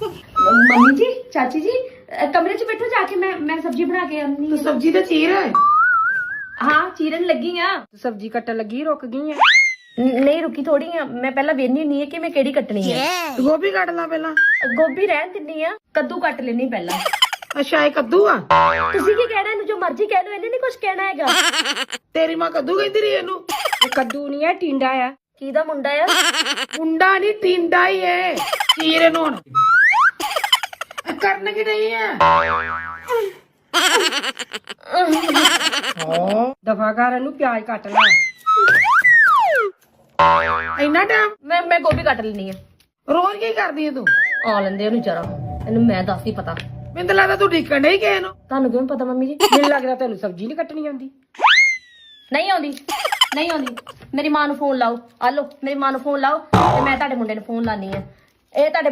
Mummy ਜੀ ਚਾਚੀ ਜੀ ਅ, ਕਮਰੇ 'ਚ ਬੈਠੋ ਜਾ ਕੇ ਮੈਂ ਮੈਂ ਸਬਜ਼ੀ ਬਣਾ ਕੇ ਆਉਂਦੀ ਤੂੰ ਹਾਂ ਸਬਜ਼ੀ ਤੇ ਚੀਰ ਹਾਂ ਚੀਰਨ ਲੱਗੀ ਆ ਸਬਜ਼ੀ ਕੱਟਣ ਲੱਗੀ ਰੁਕ ਗਈ ਆ ਨ- ਨਹੀਂ ਰੁਕੀ ਥੋੜੀ ਆ ਮੈਂ ਪਹਿਲਾਂ ਵੇਖਣੀ ਨਹੀਂ ਹੈ ਕਿ ਮੈਂ ਕਿਹੜੀ ਕੱਟਣੀ ਹੈ ਤੂੰ ਗੋਭੀ ਕੱਟ ਲਾ ਪਹਿਲਾਂ ਗੋਭੀ ਰਹਿਣ ਦਿੰਨੀ ਆ ਕੱਦੂ ਕੱਟ ਲੈਣੀ ਪਹਿਲਾਂ ਅੱਛਾ ਇਹ ਕੱਦੂ ਆ ਤੁਸੀਂ ਕੀ ਕਹਿਣਾ ਇਹਨੂੰ ਜੋ ਮਰਜ਼ੀ ਕਹਿ ਲਓ ਇਹਨੇ ਨਹੀਂ ਕੁਝ ਕਹਿਣਾ ਹੈਗਾ ਤੇਰੀ ਮਾਂ ਕੱਦੂ ਕਹਿੰਦੀ ਰਹੀ ਇਹਨੂੰ ਇਹ ਕੱਦੂ ਨਹੀਂ ਆ ਟਿੰਡਾ ਆ ਕਿਹਦਾ ਮੁੰਡਾ ਆ ਮੁੰਡਾ ਨਹੀਂ ਟਿੰਡਾ ਹੀ ਏ ਚੀਰ ਇਹਨੂੰ ਹੁਣ ਇਹ ਕਰਨ ਕੀ ਨਹੀਂ ਆ। ਹਾਂ ਦਫਾਕਾਰ ਨੂੰ ਪਿਆਜ਼ ਕੱਟ ਲਾ। ਇੰਨਾ ਟਾਈਮ ਮੈਂ ਮੈਂ ਗੋਭੀ ਕੱਟ ਲੈਣੀ ਆ ਰੋਜ਼ ਕੀ ਕਰਦੀ ਏ ਤੂੰ? ਆ ਲੈਂਦੇ ਉਹਨੂੰ ਜਰਾ। ਇਹਨੂੰ ਮੈਂ ਦੱਸ ਹੀ ਪਤਾ। ਮੈਨੂੰ ਤਾਂ ਲੱਗਦਾ ਤੂੰ ਢੀਕਣ ਨਹੀਂ ਕਿਸੇ ਨੂੰ। ਤੁਹਾਨੂੰ ਕਿਵੇਂ ਪਤਾ ਮੰਮੀ ਜੀ? ਮੈਨੂੰ ਲੱਗਦਾ ਤੈਨੂੰ ਸਬਜ਼ੀ ਨਹੀਂ ਕੱਟਣੀ ਆਉਂਦੀ। ਨਹੀਂ ਆਉਂਦੀ। ਨਹੀਂ ਆਉਂਦੀ। ਮੇਰੀ ਮਾਂ ਨੂੰ ਫੋਨ ਲਾਓ। ਆ ਲਓ ਮੇਰੀ ਮਾਂ ਨੂੰ ਫੋਨ ਲਾਓ ਤੇ ਮੈਂ ਤੁਹਾਡੇ ਮੁੰਡੇ ਨੂੰ ਫੋਨ ਲਾਣੀ ਆ ਇਹ ਤੁਹਾਡੇ